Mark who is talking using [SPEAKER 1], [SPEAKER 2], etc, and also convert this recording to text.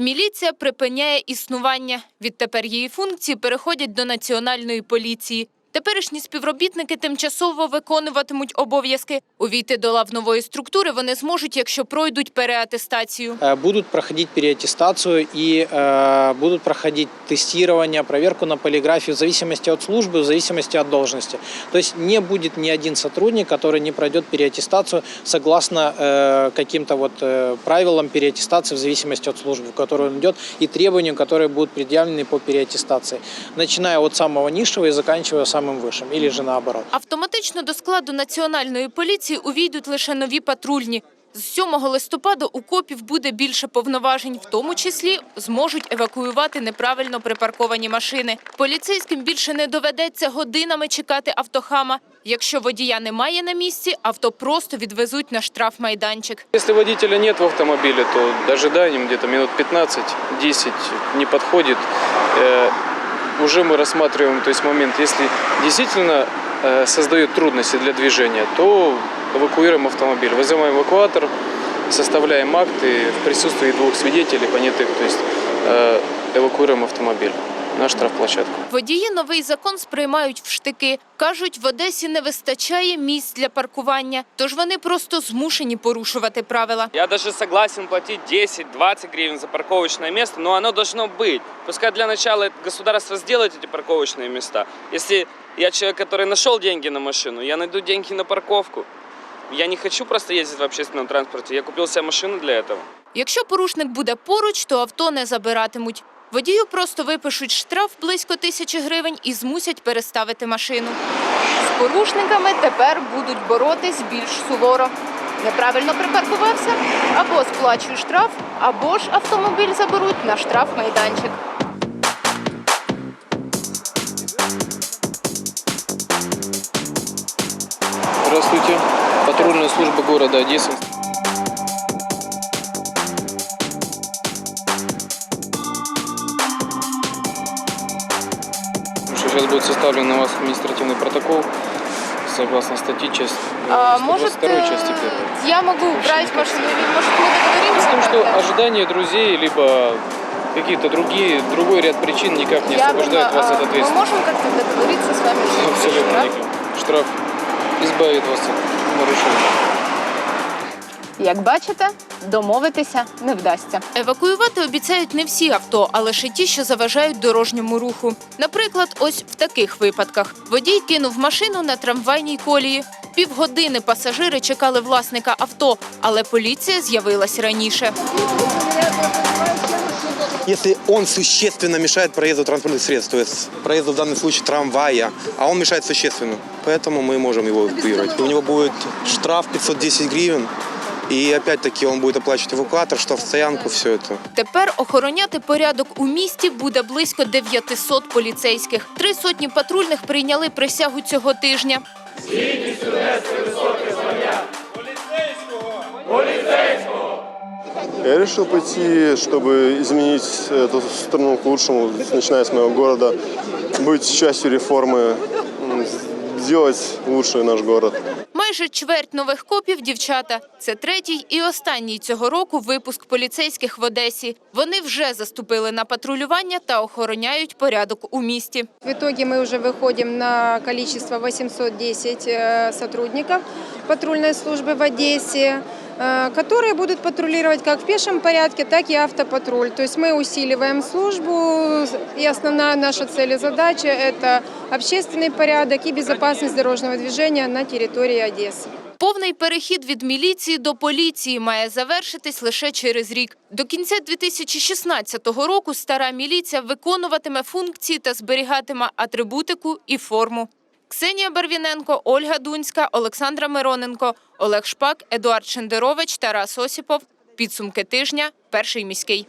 [SPEAKER 1] Міліція припиняє існування. Відтепер її функції переходять до національної поліції. Теперішні співробітники тимчасово виконуватимуть обов'язки. Увійти до лав нової структури вони зможуть, якщо пройдуть переатестацію.
[SPEAKER 2] Э, будут проходить переаттестацию и э, будут проходить тестирование, проверку на полиграфию в зависимости от службы, в зависимости от должности. То есть не будет ни один сотрудник, который не пройдет переаттестацию согласно э, каким-то вот э, правилам переаттестации в зависимости от службы, в которую он идет, и требованиям, которые будут предъявлены по переаттестации, начиная от самого низшего и заканчивая самым высшим, или же наоборот.
[SPEAKER 1] Автоматично до складу національної поліції увійдуть лише нові патрульні. З 7 листопада у копів буде більше повноважень, в тому числі зможуть евакуювати неправильно припарковані машини. Поліцейським більше не доведеться годинами чекати автохама. Якщо водія немає на місці, авто просто відвезуть на штрафмайданчик.
[SPEAKER 3] Если водителя нет в автомобиле, то ожиданием где-то минут 15-10 не подходит Э, Уже мы рассматриваем то есть момент, если действительно э, создает трудности для движения, то эвакуируем автомобиль. Вызываем эвакуатор, составляем акты в присутствии двух свидетелей, понятых, то есть э, эвакуируем автомобиль на штрафплощадку.
[SPEAKER 1] Водії новий закон сприймають в штики. Кажуть, в Одесі не вистачає місць для паркування, тож вони просто змушені порушувати правила.
[SPEAKER 4] Я даже согласен платить 10-20 гривен за парковочное место, но оно должно быть. Пускай для начала государство сделает эти парковочные места. Если я человек, который нашел деньги на машину, я найду деньги на парковку. Я не хочу просто ездить в общественном транспорте. Я купил себе машину для этого.
[SPEAKER 1] Якщо порушник буде поруч, то авто не забиратимуть. Водію просто випишуть штраф близько тисячі гривень і змусять переставити машину. З порушниками тепер будуть боротись більш суворо. Неправильно припаркувався, або сплачуй штраф, або ж автомобіль заберуть на штрафмайданчик.
[SPEAKER 3] Здравствуйте. Патрульная служба города Одессы. Что сейчас будет составлен на вас административный протокол согласно статье часть
[SPEAKER 1] А,
[SPEAKER 3] 122
[SPEAKER 1] может, э,
[SPEAKER 3] части 1.
[SPEAKER 1] Я могу убрать машину, может мы договоримся?
[SPEAKER 3] Потому что ожидание друзей, либо какие-то другие, другой ряд причин никак не освобождает вас от
[SPEAKER 1] Мы
[SPEAKER 3] ответственности.
[SPEAKER 1] можем как-то договориться с вами?
[SPEAKER 3] Абсолютно
[SPEAKER 1] штраф?
[SPEAKER 3] Штраф избавит вас от нарушений.
[SPEAKER 1] Як бачите, домовитися не вдасться. Евакуювати обіцяють не всі авто, а лише ті, що заважають дорожньому руху. Наприклад, ось в таких випадках: водій кинув машину на трамвайній колії. Півгодини пасажири чекали власника авто, але поліція з'явилась раніше.
[SPEAKER 5] Если он существенно мешает проезду транспортных средств, то есть проезду в данном случае трамвая, а он мешает существенно, поэтому мы можем его эвакуировать. У него будет штраф 510 гривен, и опять-таки он будет оплачивать эвакуатор, штраф стоянку, все это.
[SPEAKER 1] Тепер охороняти порядок у місті буде близько 900 поліцейських. Три сотні патрульних прийняли присягу цього тижня.
[SPEAKER 6] Я решил пойти, чтобы изменить эту страну к лучшему, начиная с моего города, быть частью реформы, м, сделать лучше наш город.
[SPEAKER 1] Майже чверть нових копів дівчата. Це третій і останній цього року випуск поліцейських в Одесі. Вони вже заступили на патрулювання та охороняють порядок у місті.
[SPEAKER 7] В итоге мы уже выходим на количество 810 э, сотрудников патрульной службы в Одессе, э, которые будут патрулировать как в пешем порядке, так и автопатруль. То есть мы усиливаем службу, и основная наша цель и задача – это общественный порядок и безопасность дорожного движения на территории Одессы.
[SPEAKER 1] Повний перехід від міліції до поліції має завершитись лише через рік. До кінця 2016 року стара міліція виконуватиме функції та зберігатиме атрибутику і форму. Ксенія Барвіненко, Ольга Дунська, Олександра Мироненко, Олег Шпак, Едуард Шендерович, Тарас Осіпов. Підсумки тижня. Перший міський.